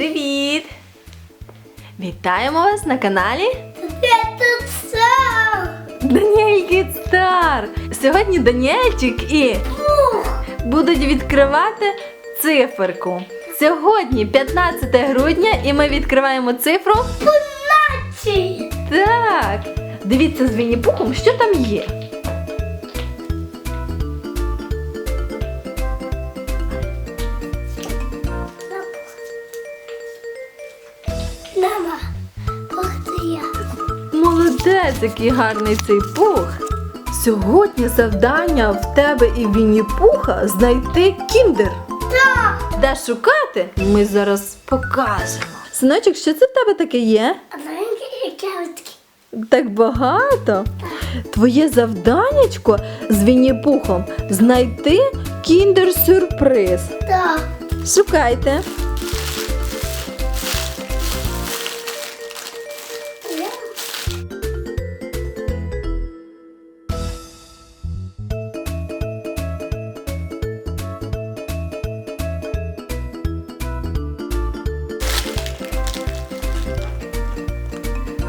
Привіт! Вітаємо вас на каналі сам. Даніель Кідстар! Сьогодні Даніельчик і будуть відкривати циферку. Сьогодні 15 грудня і ми відкриваємо цифру. наче. Так! Дивіться з Вінні-Пухом, що там є. Молодець, який гарний цей пух. Сьогодні завдання в тебе і Вінні-Пуха знайти кіндер. Так. Де шукати? Ми зараз покажемо. Синочок, що це в тебе таке є? Так багато. Твоє завданнячко з Вінні-Пухом знайти кіндер-сюрприз. Так. Шукайте.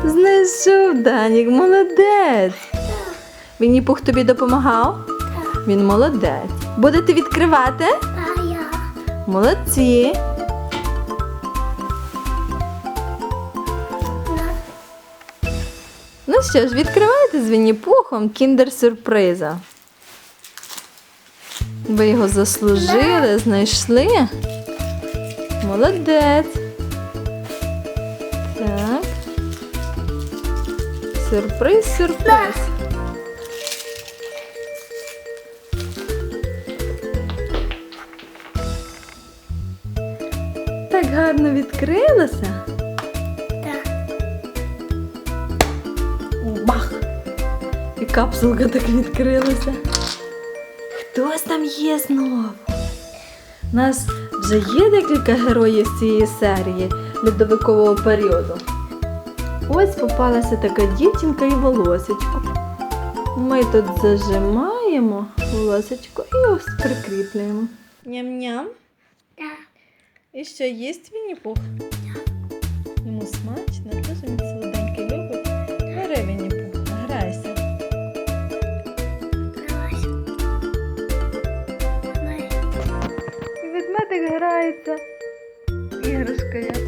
Знайшов Данік, молодець. Вінні-Пух тобі допомагав? Він молодець. Будете відкривати? А я. Молодці. Ну що ж, відкривайте з Вінні-Пухом кіндер-сюрприза. Ви його заслужили, знайшли. Молодець. Так. Сюрприз, сюрприз. Так гарно відкрилося. Так. Бах! І капсулка так відкрилася. Хтось там є знову. У нас вже є декілька героїв з цієї серії льодовикового періоду. Ось попалася така дівчинка і волосечко. Ми тут зажимаємо волосечко і ось прикріплюємо. Ням-ням. Так. І що їсть Вінні-Пух? Йому смачно, дуже він солоденький любить. Бери Вінні-Пух, грайся. Давай. Давай. І ведмедик грається. Іграшкою. Клас.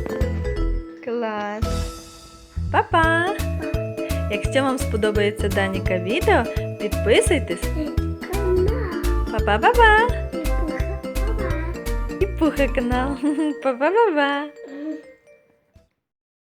Якщо вам сподобається Даніка відео, підписуйтесь. Па-па-па-па! І пуха. Баба. І пуха канал. Па-па-па-па!